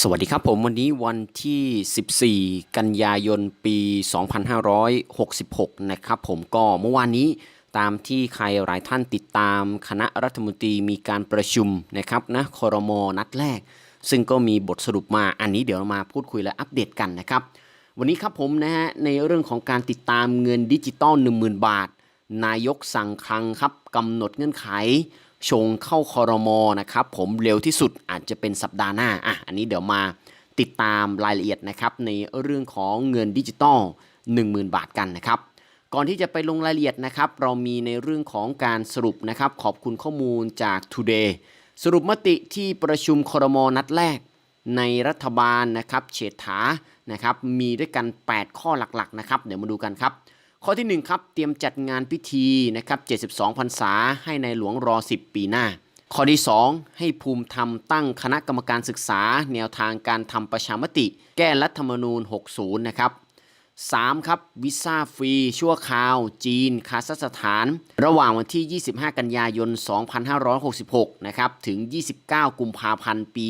สวัสดีครับผมวันนี้วันที่ 14 กันยายนปี 2566 นะครับผมก็เมื่อวานนี้ตามที่ใครหลายท่านติดตามคณะรัฐมนตรีมีการประชุมนะครับนะคอรมอนัดแรก ซึ่งก็มีบทสรุปมาอันนี้เดี๋ยวมาพูดคุยและอัปเดตกันนะครับ วันนี้ครับผมนะฮะในเรื่องของการติดตามเงินดิจิตอล10,000 บาท นายกสั่งคลังครับกำหนดเงื่อนไข ชงเข้าคอรมอนะครับผมเร็วที่สุดอาจจะเป็นสัปดาห์หน้าอะอันนี้เดี๋ยวมาติดตามรายละเอียดนะครับในเรื่องของเงินดิจิตอล10,000 บาทกันนะครับก่อนที่จะไปลงรายละเอียดนะครับ เรามีในเรื่องของการสรุปนะครับ ขอบคุณข้อมูลจาก Today สรุปมติที่ประชุมครมนัดแรก ในรัฐบาลนะครับเฉดถานะครับมีด้วยกัน 8 ข้อหลักๆนะครับเดี๋ยวมาดูกันครับ ข้อที่ 1 ครับ เตรียมจัดงานพิธีนะครับ 72 พรรษาให้ในหลวงรอ 10 ปีหน้า ข้อที่ 2 ให้ภูมิธรรมตั้งคณะกรรมการศึกษา แนวทางการทำประชามติ แก้รัฐธรรมนูญ 60 นะครับ 3. ครับวีซ่าฟรี ชั่วคราว จีน คาซัคสถาน ระหว่างวันที่ 25 กันยายน 2566 นะครับ ถึง 29 กุมภาพันธ์ปี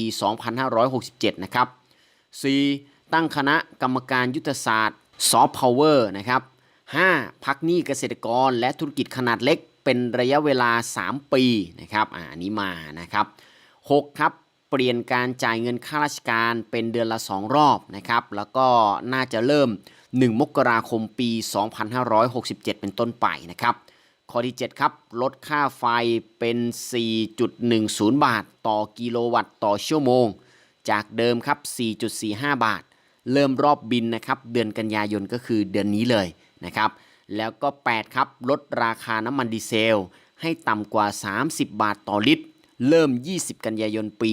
2567 นะครับ 4. ตั้งคณะกรรมการยุทธศาสตร์ซอฟต์พาวเวอร์นะครับ 5. พักหนี้เกษตรกรและธุรกิจขนาดเล็ก เป็นระยะเวลา 3 ปีนะครับอ่าอันนี้มานะครับ 6. ครับเปลี่ยนการจ่ายเงินค่าราชการเป็นเดือนละ 2 รอบนะครับแล้วก็น่าจะเริ่ม 1 มกราคมปี 2567 เป็นต้นไปนะครับข้อที่ 7 ครับ ลดค่าไฟเป็น 4.10 บาท ต่อกิโลวัตต์ต่อชั่วโมง จากเดิมครับ 4.45 บาท เริ่มรอบบินนะครับ เดือนกันยายนก็คือเดือนนี้เลย นะครับ แล้วก็ 8 ครับ ลดราคาน้ำมันดีเซล ให้ต่ำกว่า 30 บาทต่อลิตร เริ่ม 20 กันยายนปี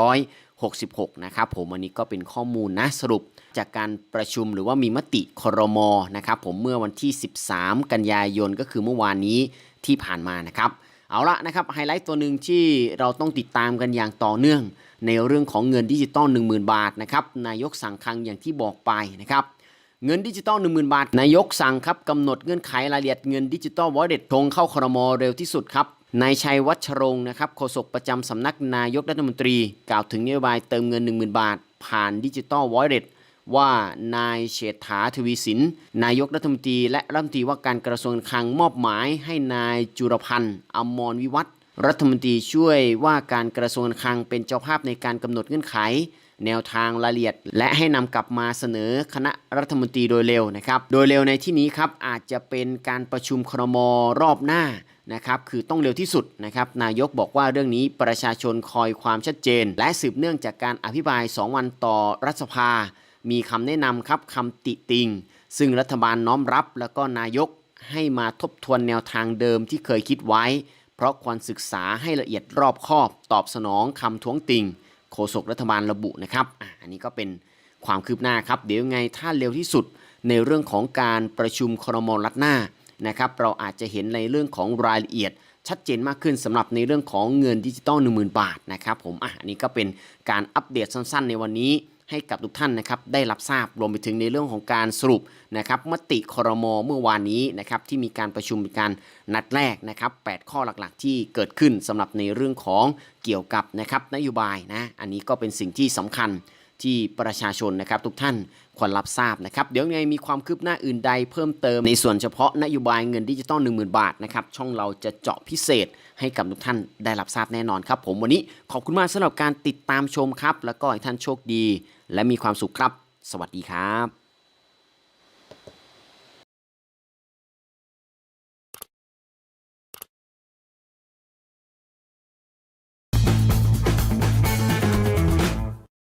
2566 นะครับผมอันนี้ก็เป็นข้อมูลนะสรุปจากการประชุมหรือว่ามีมติครมนะครับผมเมื่อวันที่ 13 กันยายนก็คือเมื่อวานนี้ที่ผ่านมานะครับเอาละนะครับไฮไลท์ตัวหนึ่งที่เราต้องติดตามกันอย่างต่อเนื่อง ในเรื่องของเงินดิจิตอล10,000 บาทนะครับนายกสั่งคลังอย่างที่บอกไปนะครับ เงินดิจิตอล10,000 บาท นายกสั่งครับกำหนดเงื่อนไขรายละเอียดเงินดิจิตอลวอลเล็ตทงเข้าครมเร็วที่สุดครับนายชัยวัชรงค์นะครับโฆษกประจำสำนักนายกรัฐมนตรี กล่าวถึงนโยบายเติมเงิน 10,000 บาท ผ่านดิจิตอลวอลเล็ตว่านายเฉษฐาทวีสิน นายกรัฐมนตรีและรัฐมนตรีว่าการกระทรวงคลังมอบหมายให้นายจุรพันธ์อมรวิวัฒรัฐมนตรีช่วยว่าการกระทรวงคลังเป็นเจ้าภาพในการกำหนดเงื่อนไข แนวทางรายละเอียด และให้นำกลับมาเสนอคณะรัฐมนตรีโดยเร็วนะครับโดยเร็วในที่นี้ครับอาจจะเป็นการประชุมครมรอบหน้านะครับคือต้องเร็วที่สุดนะครับนายกบอกว่าเรื่องนี้ประชาชนคอยความชัดเจน และสืบเนื่องจากการอภิปราย 2 วันต่อรัฐสภา มีคำแนะนำครับคำติติง ซึ่งรัฐบาลน้อมรับแล้วก็นายกให้มาทบทวนแนวทางเดิมที่เคยคิดไว้ เพราะควรศึกษาให้ละเอียดรอบคอบ ตอบสนองคำท้วงติง โฆษกรัฐบาลระบุนะครับอันนี้ก็เป็นความคืบหน้าครับ เดี๋ยวไงถ้าเร็วที่สุดในเรื่องของการประชุมครมรัฐหน้านะครับเราอาจจะเห็นในเรื่องของรายละเอียดชัดเจนมากขึ้นสำหรับในเรื่องของเงินดิจิตอล10,000 บาทนะครับผมอะอันนี้ก็เป็นการอัปเดตสั้น ๆ ในวันนี้ ให้กับทุกท่านนะครับได้รับทราบรวมไปถึงในเรื่องของการสรุปนะครับมติครมเมื่อวานนี้นะครับที่มีการประชุมการนัดแรกนะครับ8ข้อหลักๆ ที่เกิดขึ้นสำหรับในเรื่องของเกี่ยวกับนะครับนโยบายนะอันนี้ก็เป็นสิ่งที่สำคัญ ที่ประชาชนนะครับทุกท่านควรรับทราบนะครับ เดี๋ยวไงมีความคืบหน้าอื่นใดเพิ่มเติมในส่วนเฉพาะนโยบายเงินดิจิตอล10,000 บาทนะครับช่องเราจะเจาะพิเศษให้กับทุกท่านได้รับทราบแน่นอนครับ ผมวันนี้ขอบคุณมากสำหรับการติดตามชมครับ แล้วก็ให้ท่านโชคดี และมีความสุขครับ สวัสดีครับ